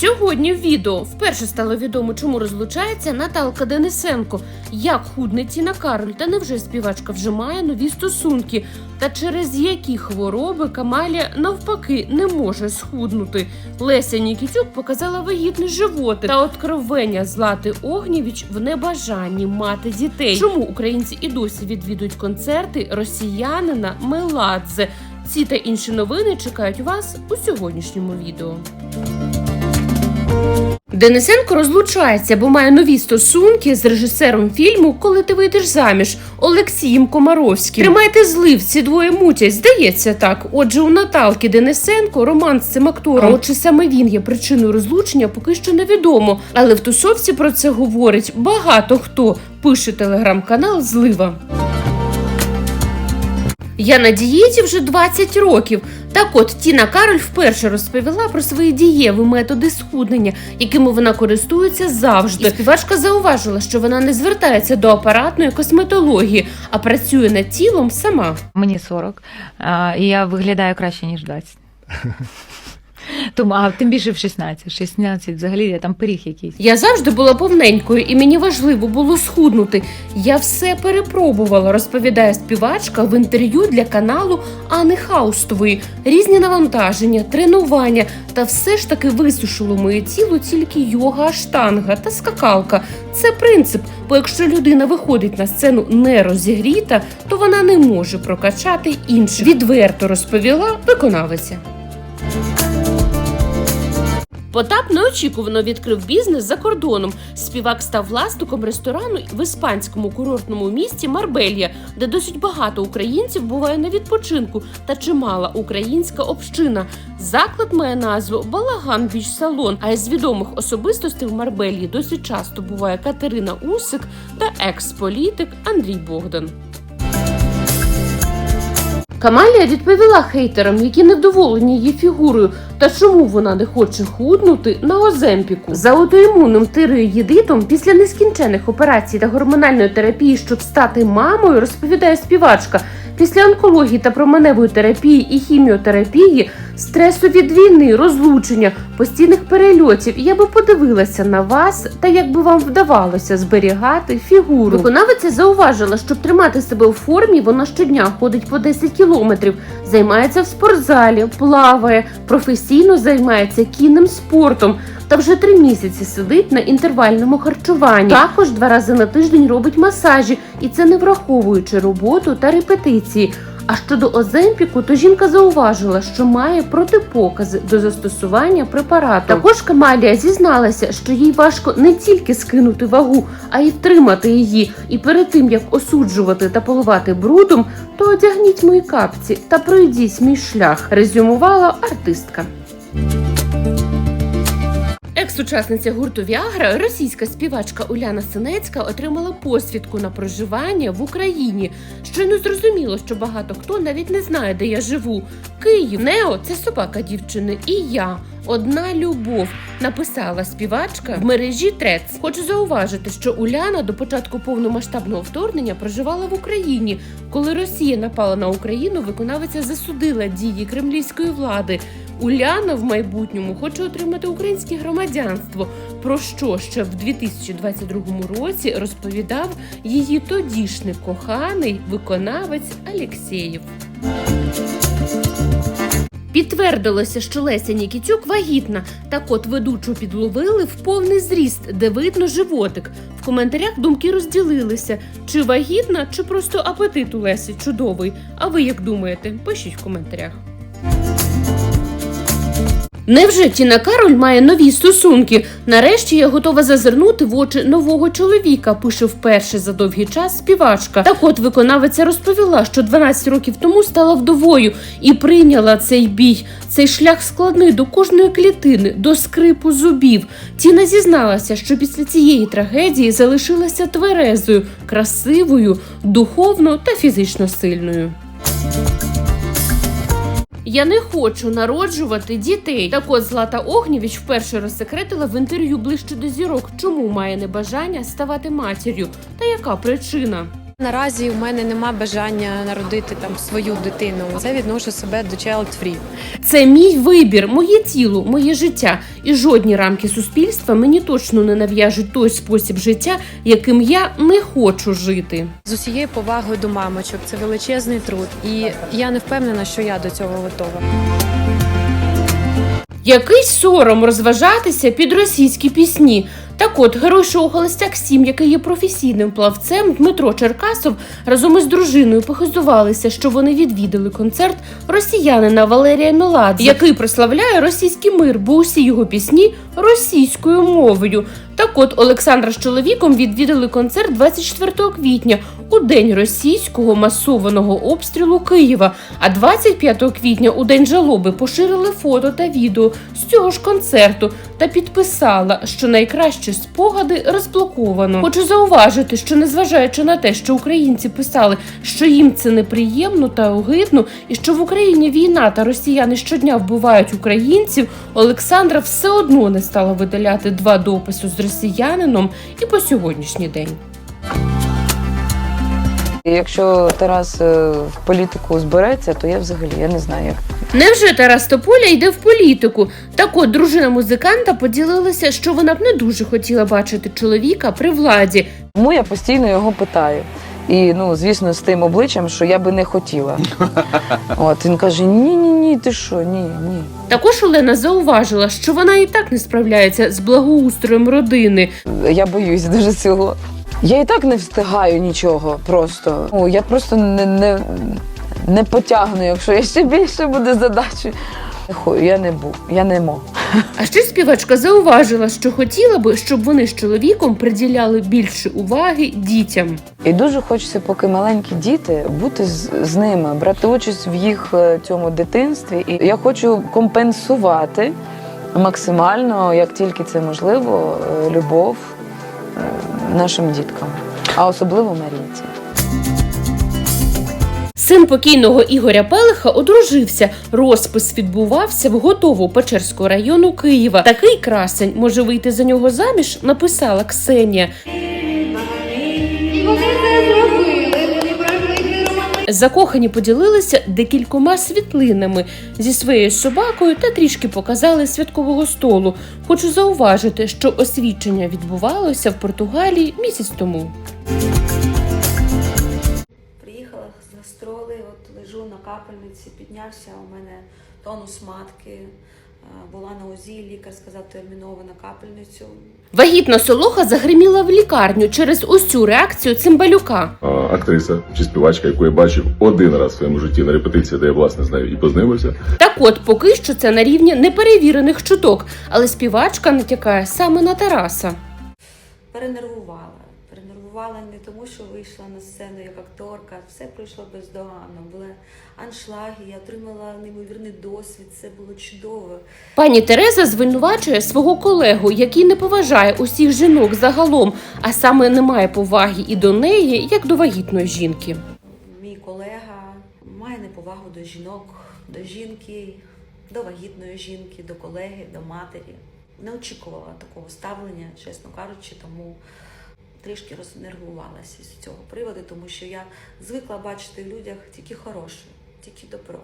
Сьогодні в відео вперше стало відомо, чому розлучається Наталка Денисенко, як худне Тіна Кароль, та невже співачка вже має нові стосунки, та через які хвороби Камалія навпаки не може схуднути. Леся Нікітюк показала вагітний животик та откровення Злати Огнєвіч в небажанні мати дітей. Чому українці і досі відвідують концерти росіянина Меладзе? Ці та інші новини чекають вас у сьогоднішньому відео. Денисенко розлучається, бо має нові стосунки з режисером фільму Коли ти вийдеш заміж Олексієм Комаровським. Тримайте злив, ці двоє мутять. Здається так. Отже, у Наталки Денисенко роман з цим актором. А от чи саме він є причиною розлучення, поки що невідомо. Але в тусовці про це говорить багато хто. Пише телеграм-канал Злива. Я на дієті вже 20 років. Так от Тіна Кароль вперше розповіла про свої дієві методи схуднення, якими вона користується завжди. І співачка зауважила, що вона не звертається до апаратної косметології, а працює над тілом сама. Мені 40, а, і я виглядаю краще, ніж 20. Тому, а тим більше в 16. 16 взагалі я там пиріг якийсь. Я завжди була повненькою, і мені важливо було схуднути. Я все перепробувала, розповідає співачка в інтерв'ю для каналу Ани Хаустової. Різні навантаження, тренування та все ж таки висушило моє тіло тільки йога, штанга та скакалка. Це принцип, бо якщо людина виходить на сцену не розігріта, то вона не може прокачати інших. Відверто розповіла виконавиця. Потап неочікувано відкрив бізнес за кордоном. Співак став власником ресторану в іспанському курортному місті Марбелья, де досить багато українців буває на відпочинку та чимала українська община. Заклад має назву Балаган Біч Салон. А із відомих особистостей в Марбельї досить часто буває Катерина Усик та екс-політик Андрій Богдан. Камалія відповіла хейтерам, які недоволені її фігурою, та чому вона не хоче худнути на Оземпіку. За аутоімунним тиреоїдитом після нескінчених операцій та гормональної терапії, щоб стати мамою, розповідає співачка. Після онкології та променевої терапії і хіміотерапії, стресу від війни, розлучення, постійних перельотів. Я би подивилася на вас та як би вам вдавалося зберігати фігуру. Виконавиця зауважила, щоб тримати себе у формі, вона щодня ходить по 10 кілометрів, займається в спортзалі, плаває, професійно займається кінним спортом. Та вже три місяці сидить на інтервальному харчуванні. Також два рази на тиждень робить масажі, і це не враховуючи роботу та репетиції. А щодо Оземпіку, то жінка зауважила, що має протипокази до застосування препарату. Також Камалія зізналася, що їй важко не тільки скинути вагу, а й втримати її. І перед тим як осуджувати та поливати брудом, то одягніть мої капці та пройдіть мій шлях, резюмувала артистка. Екс-учасниця гурту Віагра, російська співачка Уляна Синецька отримала посвідку на проживання в Україні. Щойно зрозуміло, що багато хто навіть не знає, де я живу. Київ, Нео це собака дівчини, і я. Одна любов написала співачка в мережі Трец. Хочу зауважити, що Уляна до початку повномасштабного вторгнення проживала в Україні. Коли Росія напала на Україну, виконавиця засудила дії кремлівської влади. Уляна в майбутньому хоче отримати українське громадянство, про що ще в 2022 році розповідав її тодішній коханий виконавець Алєксєєв. Підтвердилося, що Леся Нікітюк вагітна. Так от ведучу підловили в повний зріст, де видно животик. В коментарях думки розділилися: чи вагітна, чи просто апетит у Лесі чудовий. А ви як думаєте? Пишіть в коментарях. Невже Тіна Кароль має нові стосунки? Нарешті я готова зазирнути в очі нового чоловіка, пише вперше за довгий час співачка. Так от виконавиця розповіла, що 12 років тому стала вдовою і прийняла цей бій. Цей шлях складний до кожної клітини, до скрипу зубів. Тіна зізналася, що після цієї трагедії залишилася тверезою, красивою, духовно та фізично сильною. Я не хочу народжувати дітей. Так от Злата Огнєвіч вперше розсекретила в інтерв'ю ближче до зірок, чому має небажання ставати матір'ю та яка причина. Наразі у мене нема бажання народити там свою дитину. Це відношу себе до child free. Це мій вибір, моє тіло, моє життя. І жодні рамки суспільства мені точно не нав'яжуть той спосіб життя, яким я не хочу жити. З усією повагою до мамочок. Це величезний труд, і я не впевнена, що я до цього готова. Якийсь сором розважатися під російські пісні. Так от, герой шоу Холостяк 7, який є професійним плавцем, Дмитро Черкасов разом із дружиною похизувалися, що вони відвідали концерт росіянина Валерія Меладзе, який прославляє російський мир, бо усі його пісні російською мовою. Так от Олександра з чоловіком відвідали концерт 24 квітня у день російського масованого обстрілу Києва. А 25 квітня у день жалоби поширили фото та відео з цього ж концерту та підписала, що найкращі спогади розблоковано. Хочу зауважити, що незважаючи на те, що українці писали, що їм це неприємно та огидно, і що в Україні війна та росіяни щодня вбивають українців, Олександра все одно не стала видаляти два дописи з росіянином і по сьогоднішній день. І Якщо Тарас е, в політику збереться, то я взагалі я не знаю, як Невже Тарас Тополя йде в політику? Так от дружина музиканта поділилася, що вона б не дуже хотіла бачити чоловіка при владі. Тому я постійно його питаю. І ну, звісно, з тим обличчям, що я би не хотіла. От він каже: Ні, ні, ні, ти що, ні, ні. Також Олена зауважила, що вона і так не справляється з благоустроєм родини. Я боюсь дуже цього. Я і так не встигаю нічого просто. Ну, я просто не, не, не потягну, якщо я ще більше буде задачі. Я не був, я не мог. А ще співачка зауважила, що хотіла би, щоб вони з чоловіком приділяли більше уваги дітям. І дуже хочеться, поки маленькі діти, бути з, з ними, брати участь в їх е, цьому дитинстві. І я хочу компенсувати максимально, як тільки це можливо, е, любов нашим діткам, а особливо Марійці. Син покійного Ігоря Пелиха одружився. Розпис відбувався в готову Печерського району Києва. Такий красень може вийти за нього заміж, написала Ксенія. Закохані поділилися декількома світлинами зі своєю собакою та трішки показали святкового столу. Хочу зауважити, що освідчення відбувалося в Португалії місяць тому. Приїхала з гастролей, от лежу на капельниці, піднявся у мене тонус матки, була на УЗІ, лікар сказав терміново на капельницю. Вагітна солоха загриміла в лікарню через ось цю реакцію цимбалюка. А, актриса чи співачка, яку я бачив один раз в своєму житті на репетиції, де я власне з нею і познайомився. Так от, поки що це на рівні неперевірених чуток, але співачка натякає саме на Тараса. Перенервувала. Перенервувала не тому, що вийшла на сцену як акторка, все пройшло бездоганно. Були аншлаги, я отримала неймовірний досвід, це було чудово. Пані Тереза звинувачує свого колегу, який не поважає усіх жінок загалом, а саме не має поваги і до неї, як до вагітної жінки. Мій колега має неповагу до жінок, до жінки, до вагітної жінки, до колеги, до матері. Не очікувала такого ставлення, чесно кажучи, тому трішки рознервувалася з цього приводу, тому що я звикла бачити в людях тільки хороше, тільки добро.